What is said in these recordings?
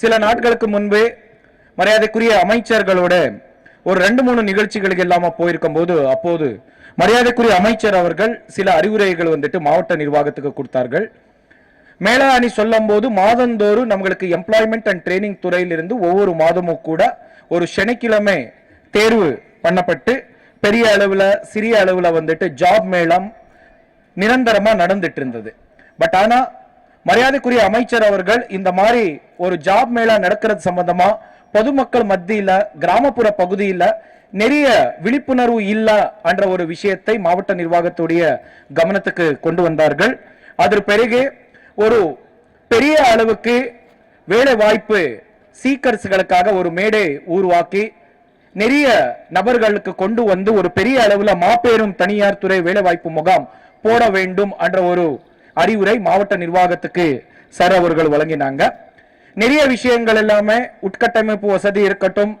சில நாட்களுக்கு முன்பு மரியாதைக்குரிய அமைச்சர்களோட ஒரு ரெண்டு மூணு நிகழ்ச்சிகளுக்கு இல்லாம போயிருக்கும் போது அப்போது மரியாதைக்குரிய அமைச்சர் அவர்கள் சில அறிவுரைகள் வந்துட்டு மாவட்ட நிர்வாகத்துக்கு கொடுத்தார்கள். மேலாணி சொல்லும் போது மாதந்தோறும் நம்மளுக்கு எம்ப்ளாய்மெண்ட் அண்ட் ட்ரைனிங் துறையிலிருந்து ஒவ்வொரு மாதமும் கூட ஒரு சனிக்கிழமை தேர்வு பண்ணப்பட்டு பெரிய அளவில் சிறிய அளவில் வந்துட்டு ஜாப் மேளம் நிரந்தரமாக நடந்துட்டு இருந்தது. பட் ஆனால் மரியாதைக்குரிய அமைச்சர் அவர்கள் இந்த மாதிரி ஒரு ஜாப் மேளா நடக்கிறது சம்பந்தமா பொதுமக்கள் மத்தியில கிராமப்புற பகுதியில நிறைய விழிப்புணர்வு இல்ல என்ற ஒரு விஷயத்தை மாவட்ட நிர்வாகத்துடைய கவனத்துக்கு கொண்டு வந்தார்கள். அதற்கு பிறகு ஒரு பெரிய அளவுக்கு வேலை வாய்ப்பு சீக்கர்ஸுகளுக்காக ஒரு மேடை உருவாக்கி நிறைய நபர்களுக்கு கொண்டு வந்து ஒரு பெரிய அளவில் மாபெரும் தனியார் துறை வேலைவாய்ப்பு முகாம் போட வேண்டும் என்ற ஒரு அறிவுரை மாவட்ட நிர்வாகத்துக்கு சார் அவர்கள் வழங்கினாங்க. நிறைய விஷயங்கள் எல்லாமே உட்கட்டமைப்பு வசதி இருக்கட்டும்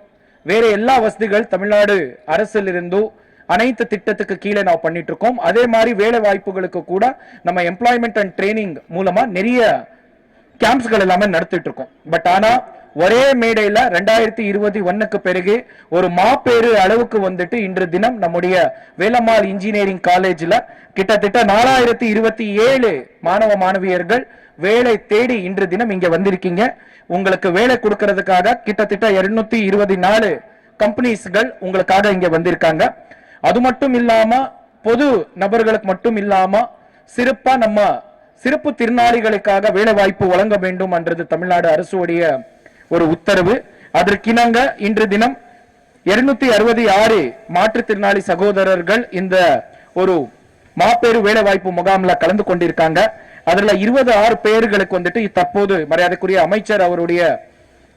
வேற எல்லா வசதிகள் தமிழ்நாடு அரசில் இருந்தும் அனைத்து திட்டத்துக்கு கீழே ನಾವು பண்ணிட்டு இருக்கோம் அதே மாதிரி வேலை வாய்ப்புகளுக்கு கூட நம்ம எம்ப்ளாய்மெண்ட் அண்ட் ட்ரைனிங் மூலமா நிறைய கேம்ப்ஸ்கள் எல்லாமே நடத்திட்டு இருக்கோம் பட் ஆனா ஒரே மேடையில ரெண்டாயிரத்தி இருபத்தி ஒன்னுக்கு பிறகு ஒரு மாப்பேறு அளவுக்கு வந்துட்டு இன்று தினம் நம்முடைய வேலம்மாள் இன்ஜினியரிங் காலேஜ்ல கிட்டத்தட்ட நாலாயிரத்தி இருபத்தி ஏழு மாணவ மாணவியர்கள் வேலை தேடி இன்று தினம் இங்க வந்திருக்கீங்க. உங்களுக்கு வேலை கொடுக்கறதுக்காக கிட்டத்தட்ட இருநூத்தி இருபத்தி நாலு கம்பெனிஸ்கள் உங்களுக்காக இங்க வந்திருக்காங்க. அது மட்டும் இல்லாம பொது நபர்களுக்கு மட்டும் இல்லாம சிறப்பா நம்ம சிறப்பு திறனாளிகளுக்காக வேலை வாய்ப்பு வழங்க வேண்டும் என்றது தமிழ்நாடு அரசுடைய ஒரு உத்தரவு. அதற்கிணங்க இன்று தினம் இருநூத்தி அறுபத்தி ஆறு மாற்றுத்திறனாளி சகோதரர்கள் இந்த ஒரு மாப்பேறு வேலை வாய்ப்பு முகாம்ல கலந்து கொண்டிருக்காங்க. அதுல இருபது ஆறு பேர்களுக்கு வந்துட்டு தற்போது மரியாதைக்குரிய அமைச்சர் அவருடைய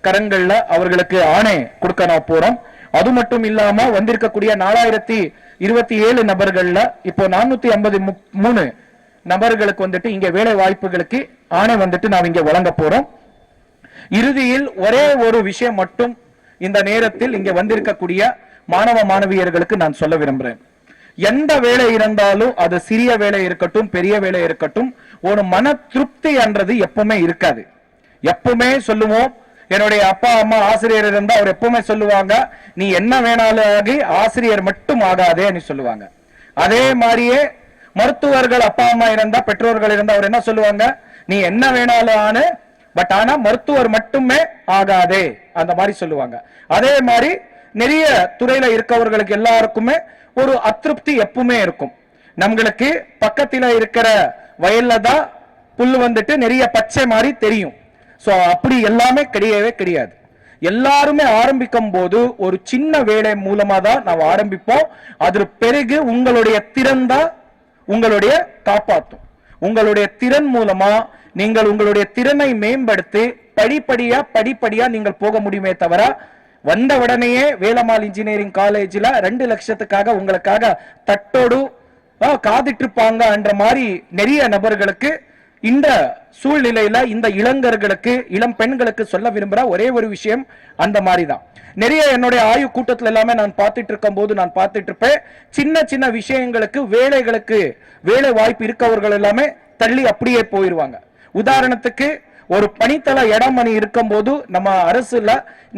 கரங்கள்ல அவர்களுக்கு ஆணை கொடுக்க நான் போறோம். அது மட்டும் இல்லாம வந்திருக்கக்கூடிய நாலாயிரத்தி இருபத்தி ஏழு நபர்கள்ல இப்போ நானூத்தி ஐம்பது மூணு நபர்களுக்கு வந்துட்டு இங்க வேலை வாய்ப்புகளுக்கு ஆணை வந்துட்டு நாம் இங்க வழங்க போறோம். இறுதியில் ஒரே ஒரு விஷயம் மட்டும் இந்த நேரத்தில் இங்க வந்திருக்கக்கூடிய மாணவ மாணவியர்களுக்கு நான் சொல்ல விரும்புறேன். எந்த வேலை இருந்தாலும் அது சிறிய வேலை இருக்கட்டும் பெரிய வேலை இருக்கட்டும் ஒரு மன திருப்தி என்றது எப்பவுமே இருக்காது. எப்பவுமே சொல்லுவோம் என்னுடைய அப்பா அம்மா ஆசிரியர் இருந்தா அவர் எப்பவுமே சொல்லுவாங்க நீ என்ன வேணாலும் ஆகி ஆசிரியர் மட்டும் ஆகாதேன்னு சொல்லுவாங்க. அதே மாதிரியே மருத்துவர்கள் அப்பா அம்மா இருந்தா பெற்றோர்கள் இருந்தா அவர் என்ன சொல்லுவாங்க நீ என்ன வேணாலும் ஆனு பட் ஆனா மருத்துவர் மட்டுமே ஆகாதே அந்த மாதிரி சொல்லுவாங்க. அதே மாதிரி நிறைய துறையில இருக்கவர்களுக்கு எல்லாருக்குமே ஒரு அதிருப்தி எப்பவுமே இருக்கும். நம்மளுக்கு பக்கத்துல இருக்கிற வயல்ல தான் புல் வந்துட்டு நிறைய பச்சை மாதிரி தெரியும். சோ அப்படி எல்லாமே கிடையவே கிடையாது. எல்லாருமே ஆரம்பிக்கும் போது ஒரு சின்ன வேலை மூலமா தான் நாம் ஆரம்பிப்போம். அதற்கு பிறகு உங்களுடைய திறன் தான் உங்களுடைய காப்பாற்றும். உங்களுடைய திறன் மூலமா நீங்கள் உங்களுடைய திறனை மேம்படுத்தி படிப்படியா படிப்படியா நீங்கள் போக முடியுமே தவிர வந்த உடனேயே வேலம்மாள் இன்ஜினியரிங் காலேஜில் ரெண்டு லட்சத்துக்காக உங்களுக்காக தட்டோடு ஆ, என்ற மாதிரி நிறைய நபர்களுக்கு இந்த சூழ்நிலையில இந்த இளைஞர்களுக்கு இளம் பெண்களுக்கு சொல்ல விரும்புகிற ஒரே ஒரு விஷயம் அந்த மாதிரி தான் நிறைய என்னுடைய ஆய்வு கூட்டத்தில் எல்லாமே நான் பார்த்துட்டு இருக்கும் போது நான் பார்த்துட்டு இருப்பேன் சின்ன சின்ன விஷயங்களுக்கு வேலைகளுக்கு வேலை வாய்ப்பு இருக்கவர்கள் எல்லாமே தள்ளி அப்படியே போயிருவாங்க. உதாரணத்துக்கு ஒரு பணித்தள இடம் மணி இருக்கும் போது நம்ம அரசுல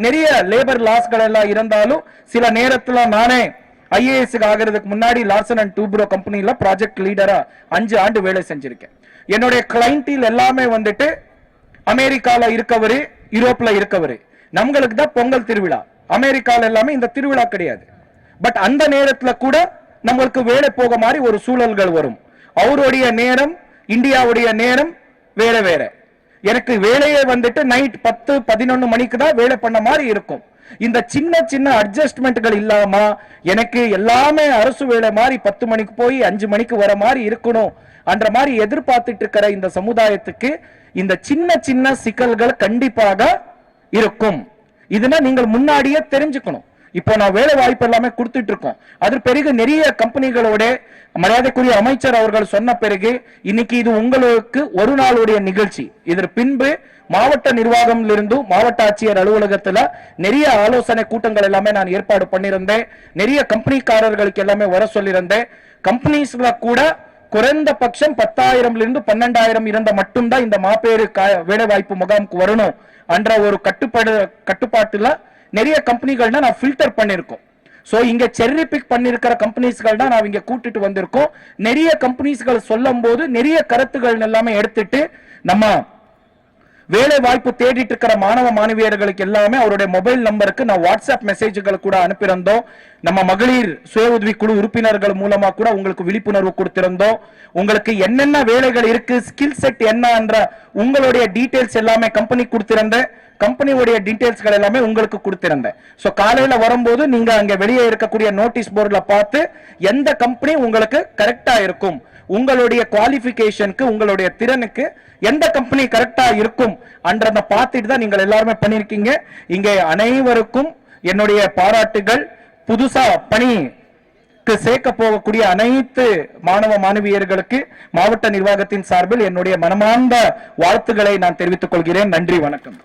நிறைய லேபர் லாஸ்கள் எல்லாம் இருந்தாலும் சில நேரத்துல நானே ஐஏஎஸ் ஆகிறதுக்கு முன்னாடி லார்சன் அண்ட் டூப்ரோ கம்பெனில ப்ராஜெக்ட் லீடரா அஞ்சு ஆண்டு வேலை செஞ்சிருக்கேன். என்னுடைய கிளைண்டில் எல்லாமே வந்துட்டு அமெரிக்கால இருக்கவர் யூரோப்ல இருக்கவர். நம்மளுக்கு தான் பொங்கல் திருவிழா. அமெரிக்கால எல்லாமே இந்த திருவிழா கிடையாது. பட் அந்த நேரத்துல கூட நம்மளுக்கு வேலை போக மாதிரி ஒரு சூழல்கள் வரும். அவருடைய நேரம் இந்தியாவுடைய நேரம் வேற வேற. எனக்கு வேலையை வந்துட்டு நைட் பத்து பதினொன்னு மணிக்கு தான் வேலை பண்ண மாதிரி இருக்கும். இந்த சின்ன சின்ன அட்ஜஸ்ட்மெண்ட்கள் இல்லாம எனக்கு எல்லாமே அரசு வேலை மாதிரி பத்து மணிக்கு போய் அஞ்சு மணிக்கு வர மாதிரி இருக்கணும் அன்ற மாதிரி எதிர்பார்த்துட்டு இருக்கிற இந்த சமுதாயத்துக்கு இந்த சின்ன சின்ன சிக்கல்கள் கண்டிப்பாக இருக்கும். இதுனா நீங்கள் முன்னாடியே தெரிஞ்சுக்கணும். இப்போ நான் வேலை வாய்ப்பு எல்லாமே கொடுத்துட்டு இருக்கோம். அது பிறகு நிறைய கம்பெனிகளோட மரியாதைக்குரிய அமைச்சர் அவர்கள் சொன்ன பிறகு இன்னைக்கு இது உங்களுக்கு ஒரு நாளுடைய நிகழ்ச்சி. இதற்கு பின்பு மாவட்ட நிர்வாகம்லிருந்தும் மாவட்ட ஆட்சியர் அலுவலகத்துல நிறைய ஆலோசனை கூட்டங்கள் எல்லாமே நான் ஏற்பாடு பண்ணியிருந்தேன். நிறைய கம்பெனிக்காரர்களுக்கு எல்லாமே வர சொல்லியிருந்தேன். கம்பெனிஸ்ல கூட குறைந்தபட்சம் பத்தாயிரம்ல இருந்து பன்னெண்டாயிரம் இருந்த மட்டும்தான் இந்த மாப்பேறு கா- வேலைவாய்ப்பு முகாமுக்கு வரணும். என்ற ஒரு கட்டுப்பாடு கட்டுப்பாட்டுல நிறைய கம்பெனிகள்னா நான் ஃபில்டர் பண்ணியிருக்கோம் ஸோ இங்கே செர்ரி பிக் பண்ணியிருக்கிற கம்பெனிஸ்கள் தான் நான் இங்கே கூட்டிட்டு வந்திருக்கோம். நிறைய கம்பெனிஸ்கள் சொல்லும் போது நிறைய கருத்துக்கள் எல்லாமே எடுத்துட்டு நம்ம வேலை வாய்ப்பு தேடிட்டு இருக்கிற மாணவ மாணவியர்களுக்கு எல்லாமே அவருடைய மொபைல் நம்பருக்கு நான் வாட்ஸ்அப் மெசேஜ்கள் கூட அனுப்பியிருந்தோம். நம்ம மகளிர் சுய உதவி குழு உறுப்பினர்கள் மூலமா கூட உங்களுக்கு விழிப்புணர்வு கொடுத்திருந்தோம். உங்களுக்கு என்னென்ன வேலைகள் இருக்கு ஸ்கில் செட் என்னன்ற உங்களுடைய டீடைல்ஸ் எல்லாமே கம்பெனி கொடுத்திருந்தேன். கம்பெனியோடைய டீடைல்ஸ்கள் எல்லாமே உங்களுக்கு கொடுத்திருந்தேன். ஸோ காலையில வரும்போது நீங்க அங்க வெளியே இருக்கக்கூடிய நோட்டீஸ் போர்டில் பார்த்து எந்த கம்பெனி உங்களுக்கு கரெக்டா இருக்கும். உங்களுடைய குவாலிஃபிகேஷனுக்கு உங்களுடைய திறனுக்கு எந்த கம்பெனி கரெக்டா இருக்கும் அன்றதை பார்த்துட்டு தான் நீங்கள் எல்லாருமே பண்ணியிருக்கீங்க. இங்கே அனைவருக்கும் என்னுடைய பாராட்டுகள். புதுசா பணிக்கு சேர்க்க போகக்கூடிய அனைத்து மாணவ மாணவியர்களுக்கு மாவட்ட நிர்வாகத்தின் சார்பில் என்னுடைய மனமார்ந்த வாழ்த்துக்களை நான் தெரிவித்துக் கொள்கிறேன். நன்றி வணக்கம்.